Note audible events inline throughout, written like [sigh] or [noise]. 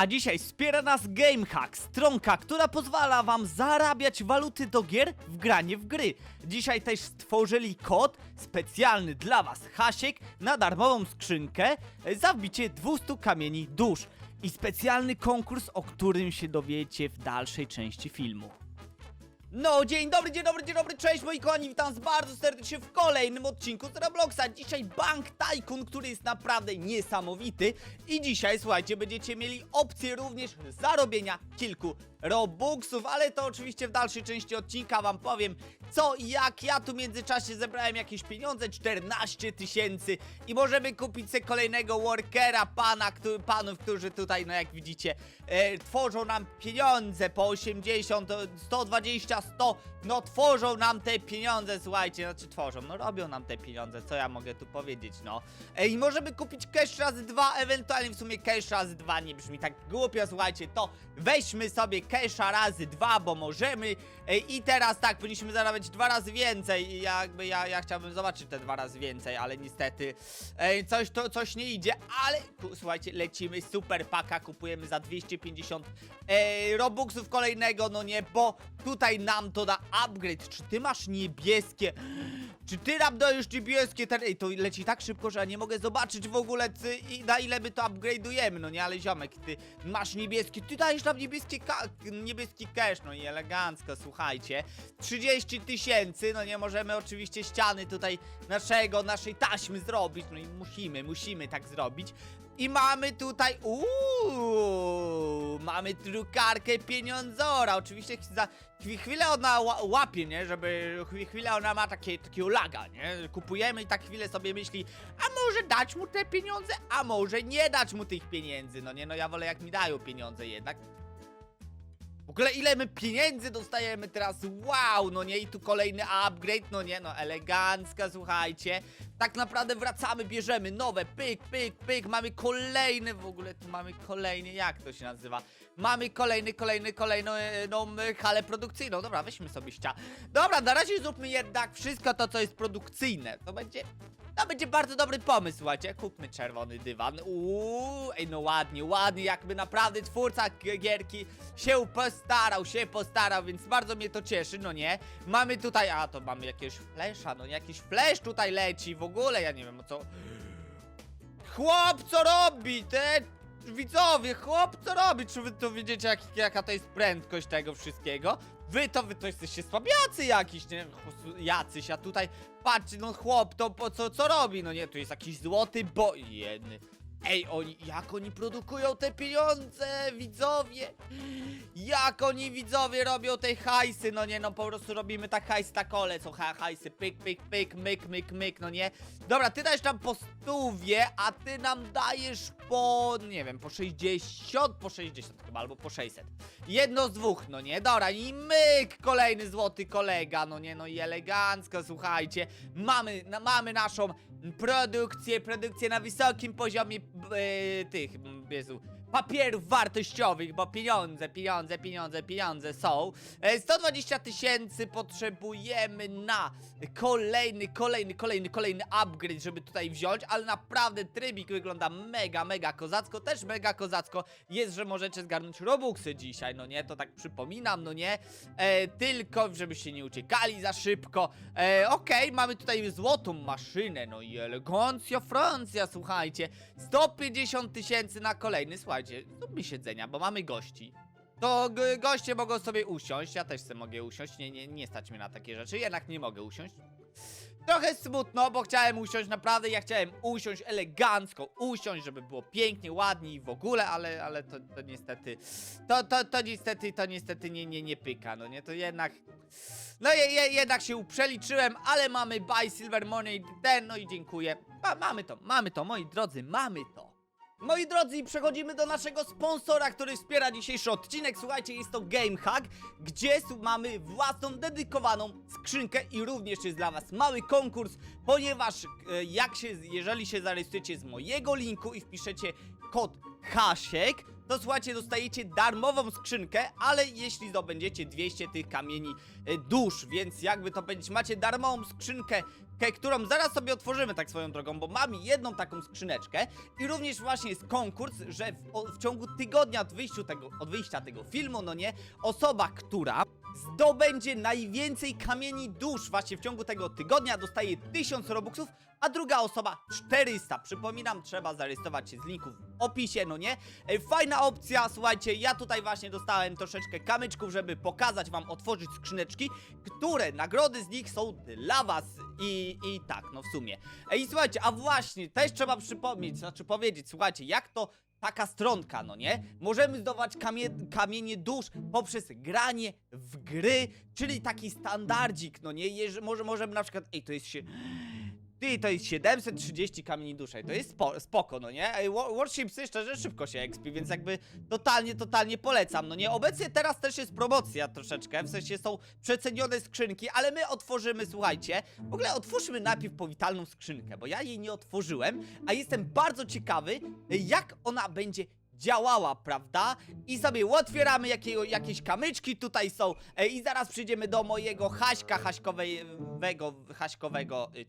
A dzisiaj wspiera nas GameHack, stronka, która pozwala wam zarabiać waluty do gier w granie w gry. Dzisiaj też stworzyli kod specjalny dla was, Hasiek, na darmową skrzynkę za wbicie 200 kamieni dusz. I specjalny konkurs, o którym się dowiecie w dalszej części filmu. No, dzień dobry, dzień dobry, dzień dobry, cześć moi kochani, witam was bardzo serdecznie w kolejnym odcinku z Robloxa. Dzisiaj Bank Tycoon, który jest naprawdę niesamowity i dzisiaj, słuchajcie, będziecie mieli opcję również zarobienia kilku Robuxów, ale to oczywiście w dalszej części odcinka wam powiem co i jak. Ja tu w międzyczasie zebrałem jakieś pieniądze, 14 tysięcy i możemy kupić sobie kolejnego workera, pana, który, panów, którzy tutaj, no jak widzicie, e, tworzą nam pieniądze po 80, 120, 100, no tworzą nam te pieniądze, słuchajcie, znaczy tworzą, no robią nam te pieniądze, co ja mogę tu powiedzieć, no. E, I możemy kupić cash razy dwa, ewentualnie w sumie cash razy dwa nie brzmi tak głupio, słuchajcie, to weźmy sobie casha razy dwa, bo możemy. E, i teraz tak, powinniśmy zarabiać dwa razy więcej. I jakby ja, ja chciałbym zobaczyć te dwa razy więcej, ale niestety e, coś to, coś nie idzie, ale słuchajcie, lecimy. Super paka, kupujemy za 250 e, robuxów kolejnego, no nie, bo tutaj nam to da upgrade, czy ty masz niebieskie, czy ty nam dajesz niebieskie, ten, ej, to leci tak szybko, że ja nie mogę zobaczyć w ogóle, i na ile my to upgrade'ujemy, no nie, ale ziomek, ty masz niebieskie, ty dajesz nam niebieskie ka niebieski cash, no i elegancko, słuchajcie, 30 tysięcy, no nie możemy oczywiście ściany tutaj naszego, naszej taśmy zrobić, no i musimy, musimy tak zrobić. I mamy tutaj, uuu, mamy drukarkę pieniądzora, oczywiście za chwi- chwilę ona ła łapie, nie, żeby, chwi- chwilę ona ma takie, takiego laga, nie, kupujemy i tak chwilę sobie myśli, a może dać mu te pieniądze, a może nie dać mu tych pieniędzy, no nie, no ja wolę jak mi dają pieniądze jednak, w ogóle ile my pieniędzy dostajemy teraz, wow, no nie, i tu kolejny upgrade, no nie, no elegancka, słuchajcie. Tak naprawdę wracamy, bierzemy nowe, pyk, pyk, pyk, mamy kolejny, w ogóle tu mamy kolejny, jak to się nazywa? Mamy kolejny, kolejny, kolejną no, halę produkcyjną, dobra, weźmy sobie ścia. Dobra, na razie zróbmy jednak wszystko to, co jest produkcyjne, to będzie... To będzie bardzo dobry pomysł, słuchajcie. Kupmy czerwony dywan. Uuu, ej, no ładnie, ładnie, jakby naprawdę twórca gierki się postarał, się postarał, więc bardzo mnie to cieszy, no nie? Mamy tutaj, a to mamy jakiegoś flesza, no jakiś flesz tutaj leci, w ogóle, ja nie wiem o co... Chłop, co robi? Te widzowie, chłop, co robi? Czy wy to widzicie, jak, jaka to jest prędkość tego wszystkiego? Wy to, wy to jesteście słabiacy jakiś, nie? Jacyś, a tutaj, patrzcie, no chłop, to po co, co robi? No nie, tu jest jakiś złoty bo... Jedny. Ej, oni, jak oni produkują te pieniądze, widzowie? Jak oni, widzowie, robią te hajsy? No nie, no po prostu robimy tak hajs, tak ole, co ha, hajsy, pyk, pyk, pyk, myk, myk, myk, no nie? Dobra, ty dajesz nam po stówie, a ty nam dajesz po, nie wiem, po 60, po 60 chyba, albo po 600. Jedno z dwóch, no nie? Dobra, i myk, kolejny złoty kolega, no nie? No i elegancko, słuchajcie. Mamy, na, mamy naszą produkcję, produkcję na wysokim poziomie e, tych, m, Jezu, papierów wartościowych, bo pieniądze, pieniądze, pieniądze, pieniądze są. E, 120 tysięcy potrzebujemy na kolejny, kolejny, kolejny, kolejny upgrade, żeby tutaj wziąć, ale naprawdę trybik wygląda mega, mega kozacko, też mega kozacko jest, że możecie zgarnąć robuxy dzisiaj, no nie, to tak przypominam, no nie, e, tylko żebyście nie uciekali za szybko. E, Okej, mamy tutaj złotą maszynę, no i elegancja Francja, słuchajcie, 150 tysięcy na kolejny, słuchajcie, zróbmy siedzenia, bo mamy gości. To goście mogą sobie usiąść, ja też sobie mogę usiąść, nie, nie, nie stać mnie na takie rzeczy, jednak nie mogę usiąść. Trochę smutno, bo chciałem usiąść, naprawdę ja chciałem usiąść elegancko, usiąść, żeby było pięknie, ładnie i w ogóle, ale, ale to, to niestety, to, to, to niestety, to niestety nie, nie, nie pyka, no nie, to jednak, no je, je, jednak się przeliczyłem, ale mamy buy silver money, ten, no i dziękuję, Ma, mamy to, mamy to, moi drodzy, mamy to. Moi drodzy, przechodzimy do naszego sponsora, który wspiera dzisiejszy odcinek. Słuchajcie, jest to GameHack, gdzie mamy własną dedykowaną skrzynkę i również jest dla was mały konkurs, ponieważ e, jak się, jeżeli się zarejestrujecie z mojego linku i wpiszecie kod Hasiek, to słuchajcie, dostajecie darmową skrzynkę, ale jeśli zdobędziecie 200 tych kamieni e, dusz, więc jakby to powiedzieć, macie darmową skrzynkę, którą zaraz sobie otworzymy tak swoją drogą, bo mamy jedną taką skrzyneczkę i również właśnie jest konkurs, że w, o, w ciągu tygodnia od, tego, od wyjścia tego filmu, no nie, osoba, która zdobędzie najwięcej kamieni dusz właśnie w ciągu tego tygodnia dostaje 1000 robuxów, a druga osoba 400. Przypominam, trzeba zarejestrować się z linków w opisie, no nie? E, Fajna opcja, słuchajcie, ja tutaj właśnie dostałem troszeczkę kamyczków, żeby pokazać wam, otworzyć skrzyneczki, które nagrody z nich są dla was i, i tak, no w sumie. E, I słuchajcie, a właśnie, też trzeba przypomnieć, znaczy powiedzieć, słuchajcie, jak to taka stronka, no nie? Możemy zdobywać kamie kamienie dusz poprzez granie w gry, czyli taki standardzik, no nie? Jeż może możemy na przykład, ej, to jest się... Ty, to jest 730 kamieni duszy, to jest spo, spoko, no nie? Ej, Warshipsy szczerze szybko się expi, więc jakby totalnie, totalnie polecam, no nie? Obecnie teraz też jest promocja troszeczkę, w sensie są przecenione skrzynki, ale my otworzymy, słuchajcie, w ogóle otwórzmy najpierw powitalną skrzynkę, bo ja jej nie otworzyłem, a jestem bardzo ciekawy, jak ona będzie działała, prawda? I sobie otwieramy jakiego, jakieś kamyczki tutaj są e, i zaraz przyjdziemy do mojego Haśka Haśkowego, Haśkowego y,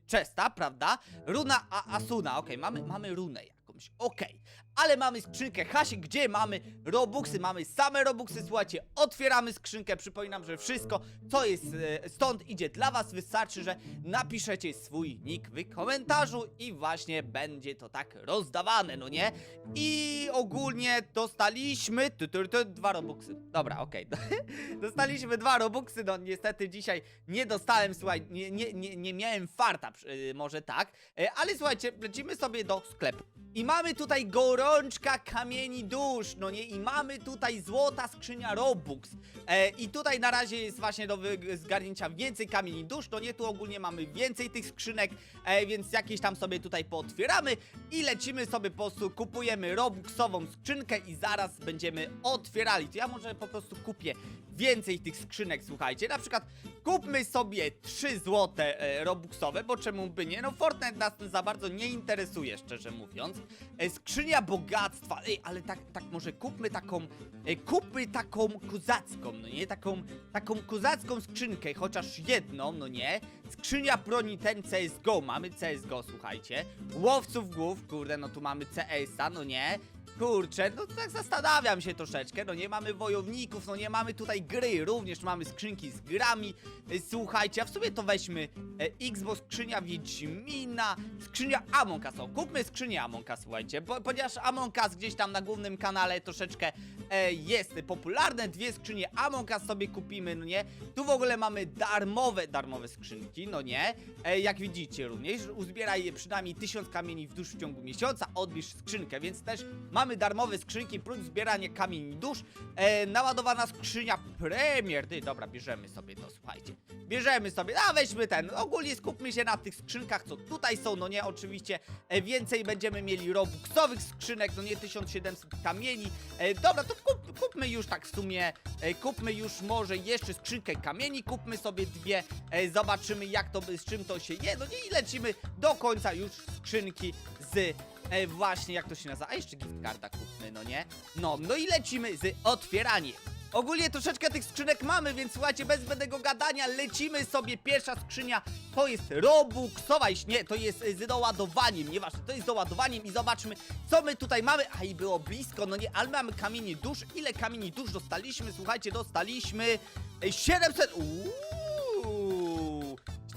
prawda? Runa A Asuna, okej, mamy, mamy runę jakąś, okej. Ale mamy skrzynkę Hasi, gdzie mamy Robuxy, mamy same Robuxy, słuchajcie, otwieramy skrzynkę, przypominam, że wszystko, co jest e, stąd idzie dla was, wystarczy, że napiszecie swój nick w komentarzu i właśnie będzie to tak rozdawane, no nie? I ogólnie dostaliśmy tu, tu, dwa Robuxy. Dobra, okej. [laughs] Dostaliśmy dwa Robuxy, no niestety dzisiaj nie dostałem, słuchaj, nie, nie, nie, nie miałem farta, y, może tak, E, ale słuchajcie, lecimy sobie do sklepu. I tutaj gorączka kamieni dusz, no nie? I mamy tutaj złota skrzynia Robux. E, I tutaj na razie jest właśnie do zgarnięcia więcej kamieni dusz, no nie? Tu ogólnie mamy więcej tych skrzynek, e, więc jakieś tam sobie tutaj pootwieramy i lecimy sobie po prostu, kupujemy Robuxową skrzynkę i zaraz będziemy otwierali. To ja może po prostu kupię więcej tych skrzynek, słuchajcie. Na przykład kupmy sobie 3 złote e, Robuxowe, bo czemu by nie? No Fortnite nas za bardzo nie interesuje, szczerze mówiąc. E, skrzynia bogactwa. Ej, ale tak, tak może kupmy taką, e, kupmy taką kozacką, no nie? Taką, taką kozacką skrzynkę, chociaż jedną, no nie? Skrzynia broni ten CSGO, mamy CSGO, słuchajcie. Łowców głów, kurde, no tu mamy CS-a, no nie? Kurczę, no tak zastanawiam się troszeczkę, no nie mamy wojowników, no nie mamy tutaj gry, również mamy skrzynki z grami, E, słuchajcie, a w sumie to weźmy e, Xbox, skrzynia Wiedźmina, skrzynia Among Us, o, kupmy skrzynię Among Us, słuchajcie, bo, ponieważ Among Us gdzieś tam na głównym kanale troszeczkę e, jest popularne, dwie skrzynie Among Us sobie kupimy, no nie, tu w ogóle mamy darmowe, darmowe skrzynki, no nie, e, jak widzicie również, uzbieraj przynajmniej 1000 kamieni w dusz w ciągu miesiąca, odbierz skrzynkę, więc też mamy darmowe skrzynki plus zbieranie kamieni dusz, e, naładowana skrzynia Premier, ty, dobra, bierzemy sobie to, słuchajcie, bierzemy sobie, a weźmy ten, ogólnie skupmy się na tych skrzynkach, co tutaj są, no nie, oczywiście e, więcej będziemy mieli robuxowych skrzynek, no nie, 1700 kamieni, e, dobra, to kup, kupmy już tak w sumie, e, kupmy już może jeszcze skrzynkę kamieni, kupmy sobie dwie, e, zobaczymy jak to, z czym to się je, no nie, i lecimy do końca już skrzynki z E, właśnie, jak to się nazywa? A jeszcze gift carda kupmy, no nie? No, no i lecimy z otwieraniem. Ogólnie troszeczkę tych skrzynek mamy, więc słuchajcie, bez zbędnego gadania lecimy sobie. Pierwsza skrzynia to jest Robuxowa, iż nie, to jest e, z doładowaniem, nieważne, to jest z doładowaniem i zobaczmy, co my tutaj mamy. A i było blisko, no nie, ale mamy kamieni dusz. Ile kamieni dusz dostaliśmy? Słuchajcie, dostaliśmy e, 700... Uuu,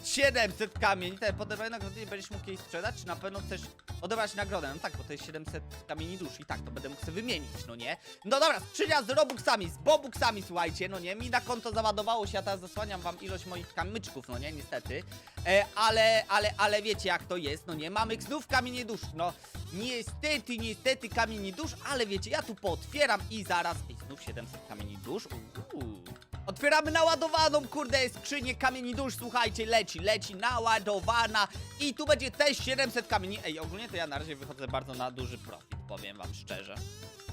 700 kamieni, te podebrane nagrody nie będziesz mógł jej sprzedać, czy na pewno chcesz odebrać nagrodę? No tak, bo to jest 700 kamieni dusz i tak, to będę mógł sobie wymienić, no nie? No dobra, skrzynia z robuxami, z bobuxami, słuchajcie, no nie? Mi na konto załadowało się, a teraz zasłaniam wam ilość moich kamyczków, no nie? Niestety. E, ale, ale, ale wiecie jak to jest, no nie? Mamy znów kamienie dusz, no niestety, niestety kamieni dusz, ale wiecie, ja tu pootwieram i zaraz, i znów 700 kamieni dusz, uuu. Otwieramy naładowaną, kurde, skrzynię kamieni dusz, słuchajcie, leci, leci, naładowana i tu będzie też 700 kamieni. Ej, ogólnie to ja na razie wychodzę bardzo na duży profit, powiem wam szczerze.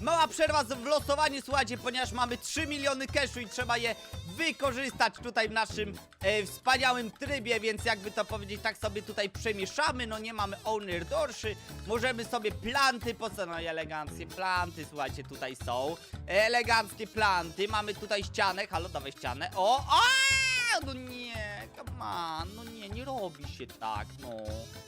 Mała przerwa w losowaniu, słuchajcie, ponieważ mamy 3 miliony cashu i trzeba je wykorzystać tutaj w naszym e, wspaniałym trybie, więc jakby to powiedzieć, tak sobie tutaj przemieszamy, no nie mamy owner dorszy, możemy sobie planty, po co, no i eleganckie planty, słuchajcie, tutaj są, eleganckie planty, mamy tutaj ścianę, halo, dawaj ścianę, o, o, no nie, come on, no nie, nie robi się tak, no.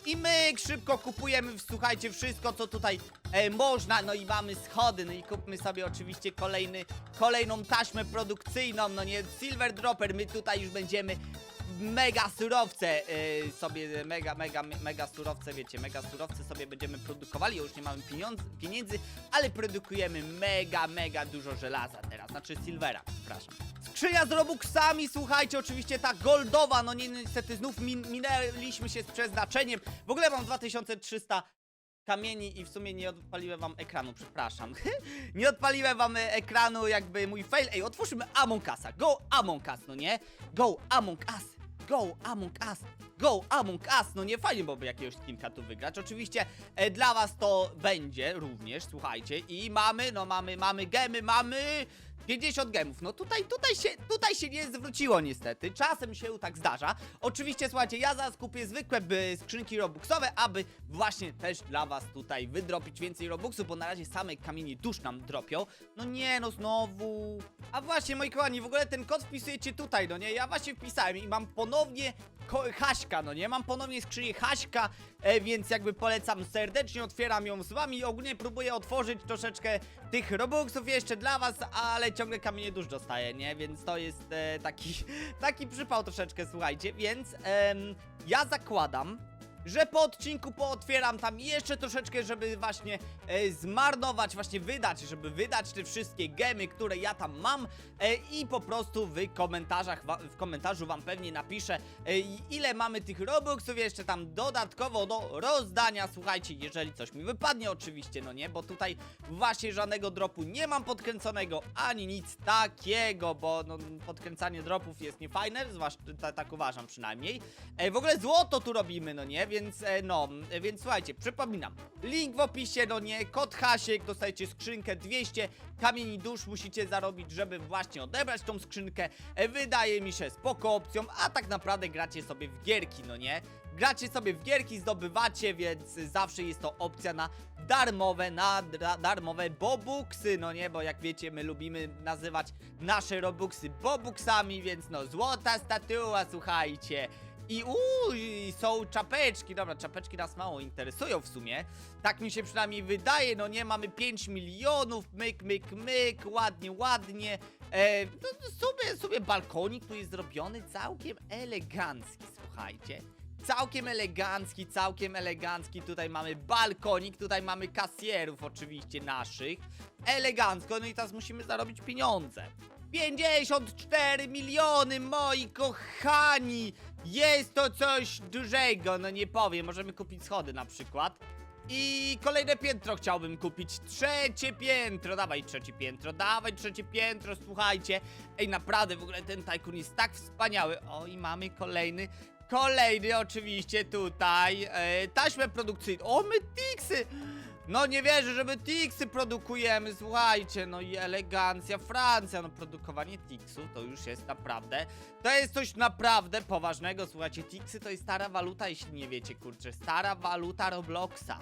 I my szybko kupujemy, słuchajcie, wszystko, co tutaj e, można, no i mamy schody, no i kupmy sobie oczywiście kolejny, kolejną taśmę produkcyjną, no nie, Silver Dropper, my tutaj już będziemy mega surowce e, sobie, mega, mega, mega surowce, wiecie, mega surowce sobie będziemy produkowali, już nie mamy pieniądz, pieniędzy, ale produkujemy mega, mega dużo żelaza teraz, znaczy silvera, przepraszam. Skrzynia z Robuxami, słuchajcie, oczywiście ta goldowa, no ni- niestety znów min minęliśmy się z przeznaczeniem. W ogóle mam 2300 kamieni i w sumie nie odpaliłem wam ekranu, przepraszam. [laughs] nie odpaliłem wam ekranu jakby mój fail. Ej, otwórzmy Among Usa. Go Among Us, no nie? Go Among Us. Go Among Us. Go Among Us. No nie fajnie byłoby jakiegoś skinka tu wygrać. Oczywiście e, dla was to będzie również, słuchajcie. I mamy, no mamy, mamy gemy, mamy 50 gemów. No tutaj, tutaj się, tutaj się nie zwróciło niestety. Czasem się tak zdarza. Oczywiście, słuchajcie, ja zaraz kupię zwykłe by, skrzynki robuxowe, aby właśnie też dla was tutaj wydropić więcej robuxów, bo na razie same kamienie dusz nam dropią. No nie, no znowu. A właśnie, moi kochani, w ogóle ten kod wpisujecie tutaj, no nie? Ja właśnie wpisałem i mam ponownie Haśka, no nie? Mam ponownie skrzynię Haśka, e, więc jakby polecam serdecznie, otwieram ją z wami. Ogólnie próbuję otworzyć troszeczkę tych robuxów jeszcze dla was, ale ciągle kamienie dusz dostaję, nie? Więc to jest e, taki, [laughs] taki przypał troszeczkę, słuchajcie. Więc ja zakładam, że po odcinku pootwieram tam jeszcze troszeczkę, żeby właśnie e, zmarnować, właśnie wydać, żeby wydać te wszystkie gemy, które ja tam mam e, i po prostu w komentarzach, wa, w komentarzu wam pewnie napiszę e, ile mamy tych robuxów jeszcze tam dodatkowo do rozdania, słuchajcie, jeżeli coś mi wypadnie oczywiście, no nie, bo tutaj właśnie żadnego dropu nie mam podkręconego, ani nic takiego, bo no, podkręcanie dropów jest niefajne, zwłaszcza ta, tak uważam przynajmniej. E, w ogóle złoto tu robimy, no nie, więc e, no, więc słuchajcie, przypominam, link w opisie, no nie, kod Hasiek, dostajecie skrzynkę 200 kamieni dusz musicie zarobić, żeby właśnie odebrać tą skrzynkę. E, wydaje mi się spoko opcją, a tak naprawdę gracie sobie w gierki, no nie? Gracie sobie w gierki, zdobywacie, więc zawsze jest to opcja na darmowe, na darmowe bobuksy, no nie? Bo jak wiecie, my lubimy nazywać nasze robuxy bobuksami, więc no, złota statua, słuchajcie. I uuu, są czapeczki, dobra, czapeczki nas mało interesują w sumie. Tak mi się przynajmniej wydaje, no nie, mamy 5 milionów, myk, myk, myk, ładnie, ładnie. E, no, sobie, sobie balkonik tu jest zrobiony całkiem elegancki, słuchajcie. Całkiem elegancki, całkiem elegancki. Tutaj mamy balkonik, tutaj mamy kasjerów oczywiście naszych. Elegancko, no i teraz musimy zarobić pieniądze. 54 miliony, moi kochani! Jest to coś dużego, no nie powiem. Możemy kupić schody na przykład. I kolejne piętro chciałbym kupić. Trzecie piętro. Dawaj trzecie piętro, dawaj trzecie piętro, słuchajcie. Ej, naprawdę, w ogóle ten tajkun jest tak wspaniały. O, i mamy kolejny. Kolejny oczywiście tutaj. E, taśmę produkcyjną. O, my Tixy! No nie wierzę, że my Tixy produkujemy, słuchajcie, no i elegancja Francja, no produkowanie Tixów to już jest naprawdę, to jest coś naprawdę poważnego, słuchajcie, Tixy to jest stara waluta, jeśli nie wiecie, kurczę, stara waluta Robloxa.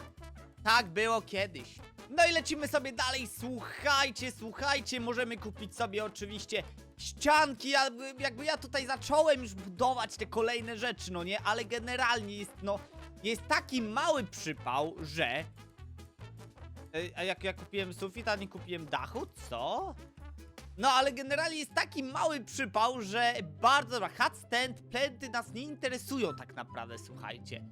Tak było kiedyś. No i lecimy sobie dalej, słuchajcie, słuchajcie, możemy kupić sobie oczywiście ścianki, jakby, jakby ja tutaj zacząłem już budować te kolejne rzeczy, no nie, ale generalnie jest, no, jest taki mały przypał, że Ej, A jak ja kupiłem sufit, a nie kupiłem dachu? Co? No ale generalnie jest taki mały przypał, że bardzo dobra. Hot stand, plenty nas nie interesują tak naprawdę, słuchajcie.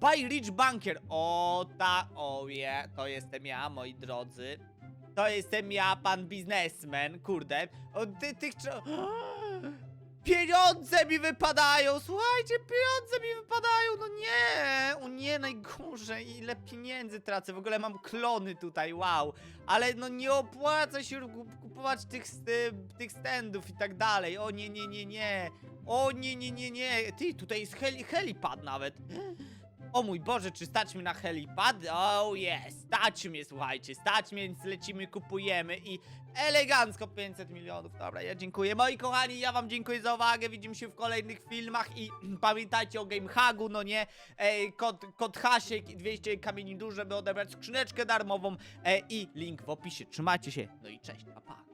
Buy Rich Bunker. O ta, o je, to jestem ja, moi drodzy. To jestem ja, pan biznesmen, kurde. O ty, tych [gasps] Pieniądze mi wypadają! Słuchajcie, pieniądze mi wypadają! No nie! O nie, najgorzej! Ile pieniędzy tracę? W ogóle mam klony tutaj, wow! Ale no nie opłaca się kup- kupować tych, st- tych standów i tak dalej. O nie, nie, nie, nie! O nie, nie, nie, nie! Ty, tutaj jest heli helipad nawet! O mój Boże, czy stać mi na helipad? Oh jest, stać mnie, słuchajcie, stać mnie, więc lecimy, kupujemy i elegancko 500 milionów. Dobra, ja dziękuję. Moi kochani, ja wam dziękuję za uwagę, widzimy się w kolejnych filmach i [clears throat] pamiętajcie o GameHagu, no nie? E, kod, kod Hasiek i 200 kamieni dusz, żeby odebrać skrzyneczkę darmową e, i link w opisie. Trzymajcie się, no i cześć, pa pa.